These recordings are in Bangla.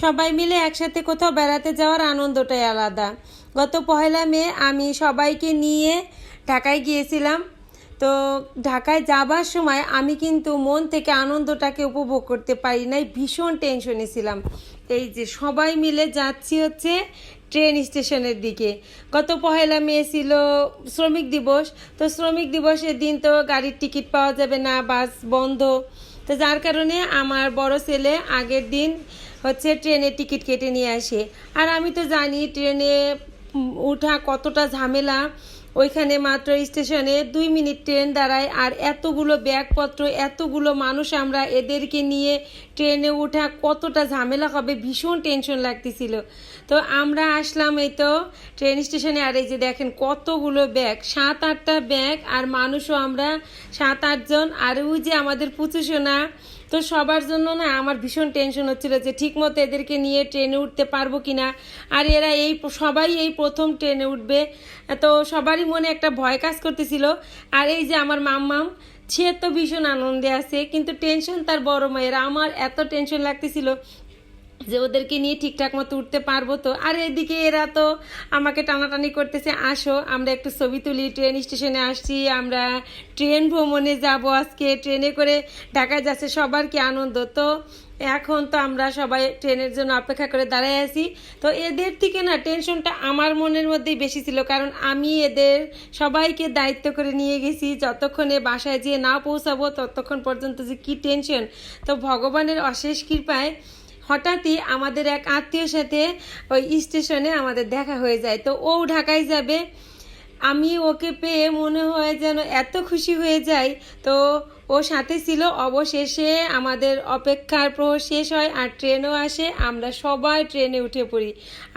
সবাই মিলে একসাথে কোথাও বেড়াতে যাওয়ার আনন্দটাই আলাদা। গত পহেলা মে আমি সবাইকে নিয়ে ঢাকায় গিয়েছিলাম। তো ঢাকায় যাবার সময় আমি কিন্তু মন থেকে আনন্দটাকে উপভোগ করতে পারি নাই, ভীষণ টেনশনে ছিলাম। এই যে সবাই মিলে যাচ্ছি হচ্ছে ট্রেন স্টেশনের দিকে। গত পহেলা মে ছিল শ্রমিক দিবস। তো শ্রমিক দিবসের দিন তো গাড়ির টিকিট পাওয়া যাবে না বাস বন্ধ। তো যার কারণে আমার বড় ছেলে আগের দিন হচ্ছে ট্রেনের টিকিট কেটে নিয়ে আসে। আর আমি তো জানি ট্রেনে উঠা কতটা ঝামেলা। ওইখানে মাত্র স্টেশনে দুই মিনিট ট্রেন দাঁড়ায়। আর এতগুলো ব্যাগপত্র, এতগুলো মানুষ আমরা এদেরকে নিয়ে ট্রেনে ওঠা কতটা ঝামেলা হবে, ভীষণ টেনশন লাগতেছিল। তো আমরা আসলাম এই তো ট্রেন স্টেশনে আর এই যে দেখেন কতগুলো ব্যাগ সাত আটটা ব্যাগ আর মানুষও আমরা সাত আটজন আর ওই যে আমাদের পুচুসোনা, তো সবার জন্য না আমার ভীষণ টেনশন হচ্ছিল যে ঠিক মতো এদেরকে নিয়ে ট্রেনে উঠতে পারব কিনা। আর এরা এই সবাই এই প্রথম ট্রেনে উঠবে। তো সবারই মনে একটা ভয় কাজ করতেছিল। আর এই যে আমার মাম্মাম সে তো ভীষণ আনন্দে আছে কিন্তু টেনশন তার বড় মায়ের। আমার এত টেনশন লাগতেছিল যে ওদেরকে নিয়ে ঠিকঠাক মতো উঠতে পারব তো। আর এদিকে এরা তো আমাকে টানাটানি করতেছে, আসো, আমরা একটু ছবি তুলি ট্রেন স্টেশনে আসছি, আমরা ট্রেন ভ্রমণে যাব আজকে। ট্রেনে করে ঢাকায় যাচ্ছে, সবার কি আনন্দ? তো এখন তো আমরা সবাই ট্রেনের জন্য অপেক্ষা করে দাঁড়ায় আছি। তো এদের থেকে না টেনশনটা আমার মনের মধ্যেই বেশি ছিল, কারণ আমি এদের সবাইকে দায়িত্ব করে নিয়ে গেছি। যতক্ষণে বাসায় যেয়ে না পৌঁছাবো, ততক্ষণ পর্যন্ত যে কি টেনশন তো ভগবানের অশেষ কৃপায় হঠাৎই আমাদের এক আত্মীয়র সাথে ওই স্টেশনে আমাদের দেখা হয়ে যায়। তো ও ঢাকায় যাবে, আমি ওকে পেয়ে মনে হয় যেন এত খুশি হয়ে যাই। তো ও সাথে ছিল, অবশেষে আমাদের অপেক্ষার প্রহর শেষ হয় আর ট্রেনও আসে, আমরা সবাই ট্রেনে উঠে পড়ি।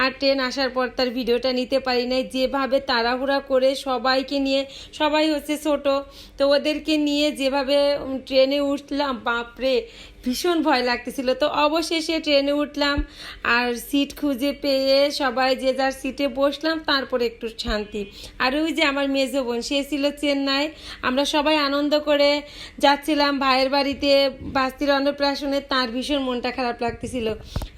আর ট্রেন আসার পর তার ভিডিওটা নিতে পারি নাই, যেভাবে তাড়াহুড়া করে সবাইকে নিয়ে, সবাই হচ্ছে ছোট, তো ওদেরকে নিয়ে যেভাবে ট্রেনে উঠলাম, বাপরে! ভীষণ ভয় লাগতেছিল। তো অবশেষে ট্রেনে উঠলাম আর সিট খুঁজে পেয়ে সবাই যে যার সিটে বসলাম, তারপরে একটু শান্তি। আর ওই যে আমার মেজো বোন, সে ছিল চেন্নাই। আমরা সবাই আনন্দ করে যাচ্ছিলাম ভাইয়ের বাড়িতে বাস্তির অন্নপ্রাশনে, তার ভীষণ মনটা খারাপ লাগতেছিল।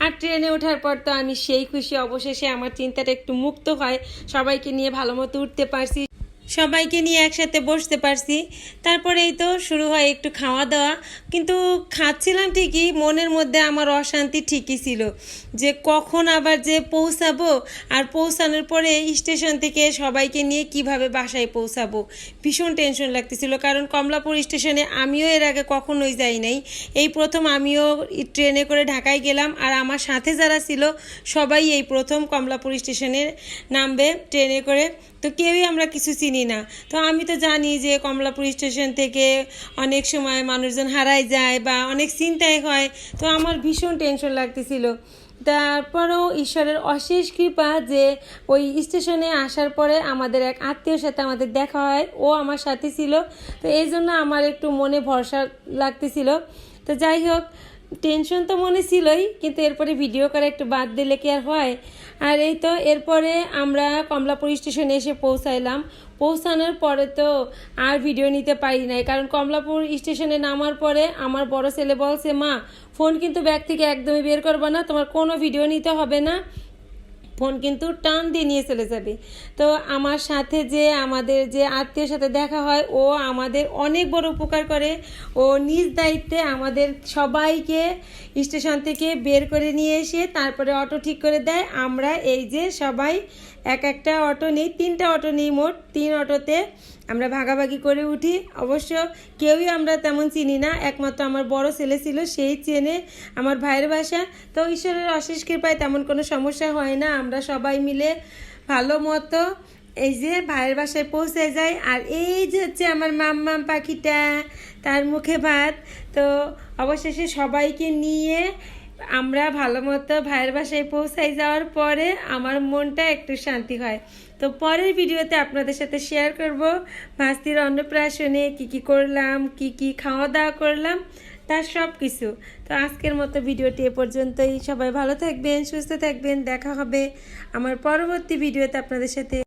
আর ট্রেনে ওঠার পর তো আমি সেই খুশি। অবশেষে আমার চিন্তাটা একটু মুক্ত হয়। সবাইকে নিয়ে ভালো মতো উঠতে পারছি সবাইকে নিয়ে একসাথে বসতে পারছি। তারপরে এই তো শুরু হয় একটু খাওয়া দাওয়া। কিন্তু খাচ্ছিলাম ঠিকই, মনের মধ্যে আমার অশান্তি ঠিকই ছিল যে কখন আবার যে পৌঁছাবো। আর পৌঁছানোর পরে স্টেশন থেকে সবাইকে নিয়ে কীভাবে বাসায় পৌঁছাবো? ভীষণ টেনশন লাগতেছিল। কারণ কমলাপুর স্টেশনে আমিও এর আগে কখনোই যাই নাই। এই প্রথম আমিও ট্রেনে করে ঢাকায় গেলাম। আর আমার সাথে যারা ছিল, সবাই এই প্রথম কমলাপুর স্টেশনে নামবে ট্রেনে করে। তো কেউই আমরা কিছু চিনি না। তো আমি তো জানি যে কমলাপুর স্টেশন থেকে অনেক সময় মানুষজন হারায় যায় বা অনেক চিন্তায় হয়। তো আমার ভীষণ টেনশন লাগতেছিল। তারপরেও ঈশ্বরের অশেষ কৃপা যে ওই স্টেশনে আসার পরে আমাদের এক আত্মীয়র সাথে আমাদের দেখা হয়। ও আমার সাথে ছিল। তো এই জন্য আমার একটু মনে ভরসা লাগতেছিল। তো যাই হোক টেনশন তো মনে ছিলই, কিন্তু এরপরে ভিডিও করে একটু বাদ দিলে কি আর হয়? আর এই তো এরপরে আমরা কমলাপুর স্টেশনে এসে পৌঁছাইলাম। পৌঁছানোর পরে তো আর ভিডিও নিতে পারি নাই, কারণ কমলাপুর স্টেশনে নামার পরে আমার বড় ছেলে বলছে, মা ফোন কিন্তু ব্যাগ থেকে একদমই বের করব না, তোমার কোনো ভিডিও নিতে হবে না। ফোন কিন্তু টান দিয়ে নিয়ে চলে যাবে। তো আমার সাথে যে আমাদের যে আত্মীয়র সাথে দেখা হয়, ও আমাদের অনেক বড় উপকার করে। ও নিজ দায়িত্বে আমাদের সবাইকে স্টেশন থেকে বের করে নিয়ে এসে তারপরে অটো ঠিক করে দেয়। আমরা এই যে সবাই এক একটা অটো নিই, তিনটা অটো নিই মোট, তিন অটোতে আমরা ভাগাভাগি করে উঠি। অবশ্য কেউই আমরা তেমন চিনি না, একমাত্র আমার বড় ছেলে ছিল, সেই চেনে আমার ভাইয়ের বাসা। তো ঈশ্বরের অশেষ কৃপায় তেমন কোনো সমস্যা হয় না, আমরা সবাই মিলে ভালো মতো এই যে ভাইয়ের বাসায় পৌঁছে যাই। আর এই যে হচ্ছে আমার মাম্মাম পাখিটা, তার মুখে ভাত। তো অবশেষে সবাইকে নিয়ে আমরা ভালো মতো ভাইয়ের বাসায় পৌঁছাই যাওয়ার পরে আমার মনটা একটু শান্তি হয়। তো পরের ভিডিওতে আপনাদের সাথে শেয়ার করব। ভাস্তির অন্নপ্রাশনে কি কি করলাম, কি কি খাওয়া দাওয়া করলাম, তার সব কিছু তো আজকের মতো ভিডিওটি এ পর্যন্তই। সবাই ভালো থাকবেন, সুস্থ থাকবেন। দেখা হবে আমার পরবর্তী ভিডিওতে আপনাদের সাথে।